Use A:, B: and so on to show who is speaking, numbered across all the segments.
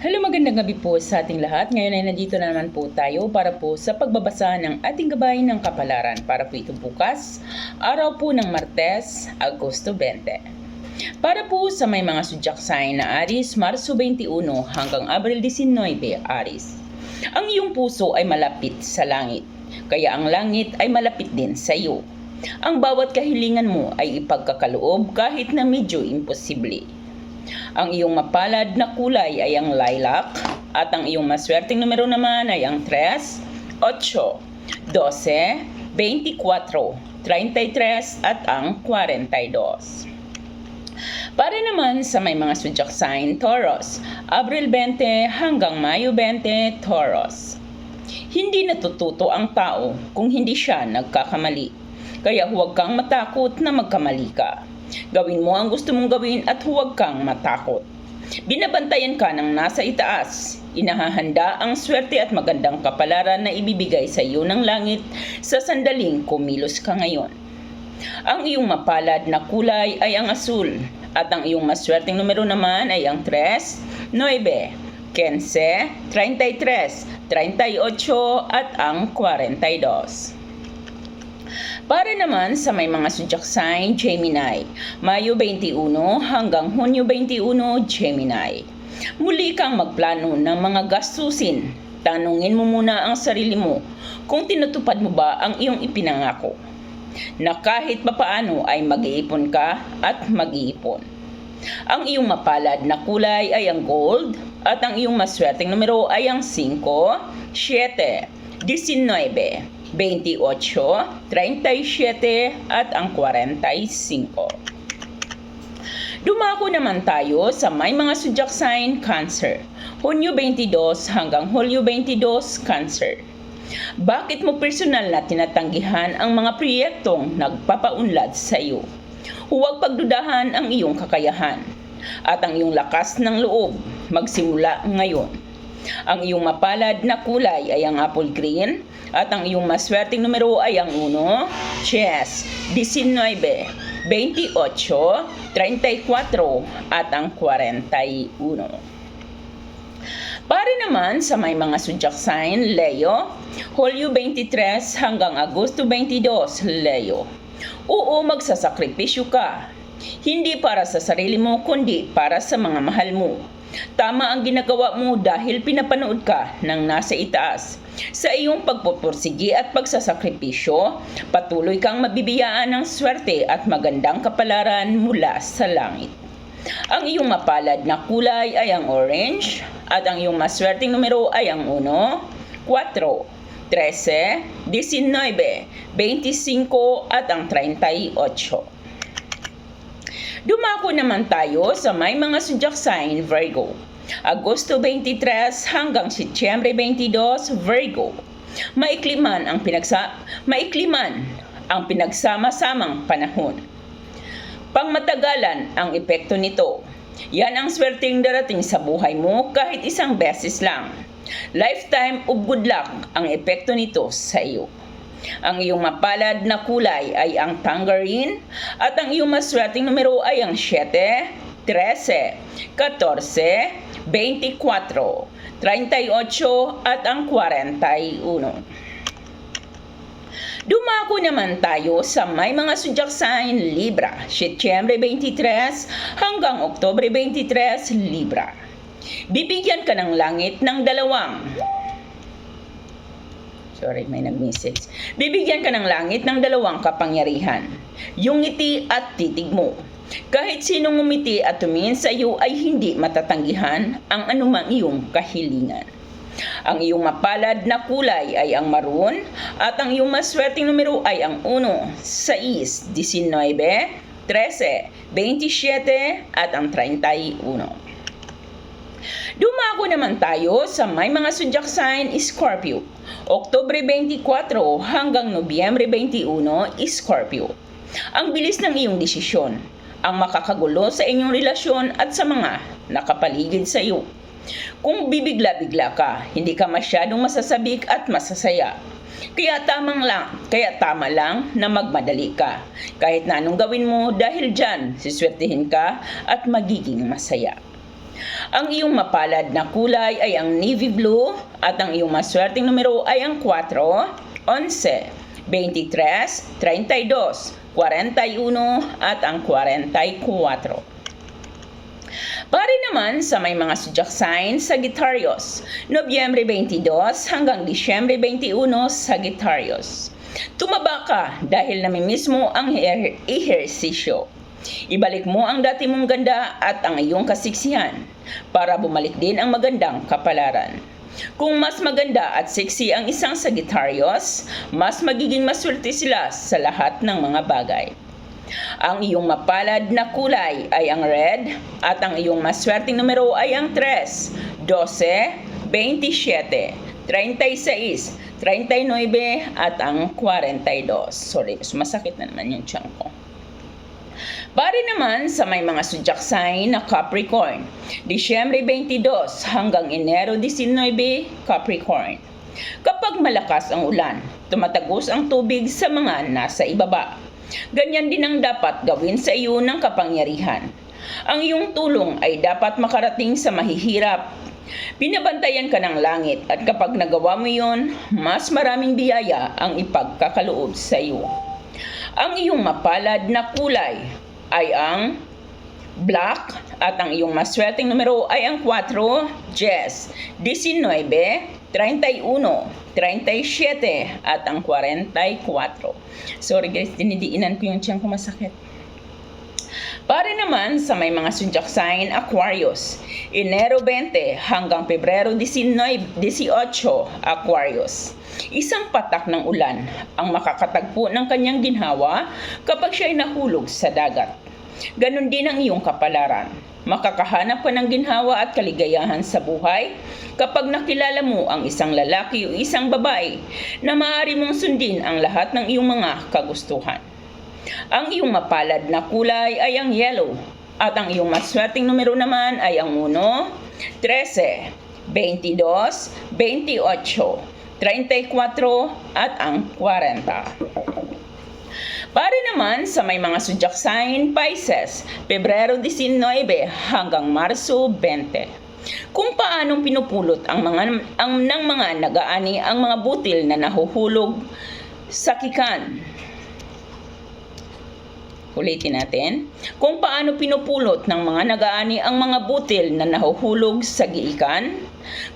A: Hello, magandang gabi po sa ating lahat. Ngayon ay nandito na naman po tayo para po sa pagbabasa ng ating gabay ng kapalaran para po ito bukas, araw po ng Martes, Agosto 20. Para po sa may mga zodiac sign na Aris, Marso 21 hanggang Abril 19, Aris. Ang iyong puso ay malapit sa langit, kaya ang langit ay malapit din sa iyo. Ang bawat kahilingan mo ay ipagkakaloob kahit na medyo imposible. Ang iyong mapalad na kulay ay ang lilac at ang iyong maswerteng numero naman ay ang 3, 8, 12, 24, 33 at ang 42. Para naman sa may mga zodiac sign Taurus, Abril 20 hanggang Mayo 20 Taurus. Hindi natututo ang tao kung hindi siya nagkakamali. Kaya huwag kang matakot na magkamali ka. Gawin mo ang gusto mong gawin at huwag kang matakot. Binabantayan ka ng nasa itaas. Inahahanda ang swerte at magandang kapalaran na ibibigay sa iyo ng langit sa sandaling kumilos ka ngayon. Ang iyong mapalad na kulay ay ang asul at ang iyong maswerteng numero naman ay ang 3, 9, 15, 33, 38 at ang 42. Para naman sa may mga zodiac sign, Gemini, Mayo 21 hanggang Hunyo 21, Gemini. Muli kang magplano ng mga gastusin. Tanungin mo muna ang sarili mo kung tinutupad mo ba ang iyong ipinangako. Na kahit papaano ay mag-iipon ka at mag-iipon. Ang iyong mapalad na kulay ay ang gold at ang iyong maswerteng numero ay ang 5, 7, 19, 28, 37 at ang 45. Dumako naman tayo sa may mga zodiac sign Cancer. Hunyo 22 hanggang Hulyo 22 Cancer. Bakit mo personal na tinatanggihan ang mga proyektong nagpapaunlad sa iyo? Huwag pagdudahan ang iyong kakayahan at ang iyong lakas ng loob magsimula ngayon. Ang iyong mapalad na kulay ay ang apple green at ang iyong maswerteng numero ay ang 1, chess, 19, 28, 34 at ang 41. Para naman sa may mga zodiac sign, Leo, Hulyo 23 hanggang Agosto 22, Leo. Oo, magsasakripisyo ka. Hindi para sa sarili mo, kundi para sa mga mahal mo. Tama ang ginagawa mo dahil pinapanood ka ng nasa itaas. Sa iyong pagpupursigi at pagsasakripisyo, patuloy kang mabibiyaan ng swerte at magandang kapalaran mula sa langit. Ang iyong mapalad na kulay ay ang orange at ang iyong maswerteng numero ay ang 1, 4, 13, 19, 25 at ang 38. Dumako naman tayo sa may mga zodiac sign Virgo. Agosto 23 hanggang Setyembre 22, Virgo. Maikliman ang pinagsa maikliman ang pinagsama-samang panahon. Pangmatagalan ang epekto nito. Yan ang swerteng darating sa buhay mo kahit isang beses lang. Lifetime of good luck ang epekto nito sa iyo. Ang iyong mapalad na kulay ay ang tangerine at ang iyong maswerteng numero ay ang 7, 13, 14, 24, 38 at ang 41. Dumako naman tayo sa may mga sign Libra, Setyembre 23 hanggang Oktobre 23, Libra. Bibigyan ka ng langit ng dalawang Sorry, may nag-message. Bibigyan ka ng langit ng dalawang kapangyarihan. Yung ngiti at titig mo. Kahit sinong umiti at tumingin sa iyo ay hindi matatanggihan ang anumang iyong kahilingan. Ang iyong mapalad na kulay ay ang maroon at ang iyong maswerteng numero ay ang 1, 6, 19, 13, 27 at ang 31. Dumako naman tayo sa may mga zodiac sign Scorpio. Oktobre 24 hanggang Nobyembre 21, Scorpio. Ang bilis ng iyong desisyon ang makakagulo sa inyong relasyon at sa mga nakapaligid sa iyo. Kung bibigla-bigla ka, hindi ka masyadong masasabik at masasaya. Kaya tamang lang, kaya tama lang na magmadali ka. Kahit na anong gawin mo dahil dyan, siswertihin ka at magiging masaya. Ang iyong mapalad na kulay ay ang navy blue at ang iyong maswerteng numero ay ang 4, 11, 23, 32, 41 at ang 44. Pare naman sa may mga zodiac signs Sagittarius, Nobyembre 22 hanggang Disyembre 21 Sagittarius. Tumaba ka dahil namimiss mo ang her- ehersisyo. Ibalik mo ang dati mong ganda at ang iyong kasiksihan para bumalik din ang magandang kapalaran. Kung mas maganda at sexy ang isang Sagittarius, mas magiging maswerte sila sa lahat ng mga bagay. Ang iyong mapalad na kulay ay ang red at ang iyong maswerteng numero ay ang 3, 12, 27, 36, 39 at ang 42. Sorry, masakit na naman yung tiyan ko. Pare naman sa may mga zodiac sign na Capricorn, Disyembre 22 hanggang Enero 19, Capricorn. Kapag malakas ang ulan, tumatagos ang tubig sa mga nasa ibaba. Ganyan din ang dapat gawin sa iyo ng kapangyarihan. Ang iyong tulong ay dapat makarating sa mahihirap. Binabantayan ka ng langit at kapag nagawa mo yon, mas maraming biyaya ang ipagkakaloob sa iyo. Ang iyong mapalad na kulay ay ang black at ang iyong maswerteng numero ay ang 4, 10, 19, 31, 37 at ang 44. Sorry guys, dinidiinan ko yung tiyan ko masakit. Pare naman sa may mga zodiac sign Aquarius, Enero 20 hanggang Pebrero 19, 18 Aquarius. Isang patak ng ulan ang makakatagpo ng kanyang ginhawa kapag siya ay nahulog sa dagat. Ganon din ang iyong kapalaran. Makakahanap ka ng ginhawa at kaligayahan sa buhay kapag nakilala mo ang isang lalaki o isang babae na maaari mong sundin ang lahat ng iyong mga kagustuhan. Ang iyong mapalad na kulay ay ang yellow at ang iyong maswerteng numero naman ay ang 1, 13, 22, 28, 34 at ang 40. Pare naman sa may mga zodiac sign Pisces, Pebrero 19 hanggang Marso 20. Kung paanong pinupulot ang mga ang ng mga nagaani ang mga butil na nahuhulog sa kikan. Ulitin natin. Kung paano pinupulot ng mga nagaani ang mga butil na nahuhulog sa giikan,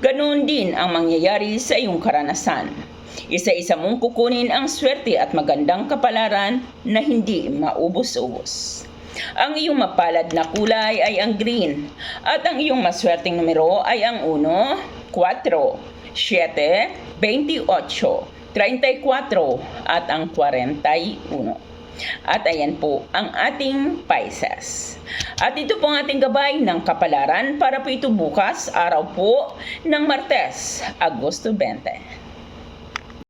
A: ganoon din ang mangyayari sa iyong karanasan. Isa-isa mong kukunin ang swerte at magandang kapalaran na hindi maubos-ubos. Ang iyong mapalad na kulay ay ang green at ang iyong maswerteng numero ay ang 1, 4, 7, 28, 34 at ang 41. At ayan po ang ating Pisces. At ito po ang ating gabay ng kapalaran para po ito bukas, araw po ng Martes, Agosto 20.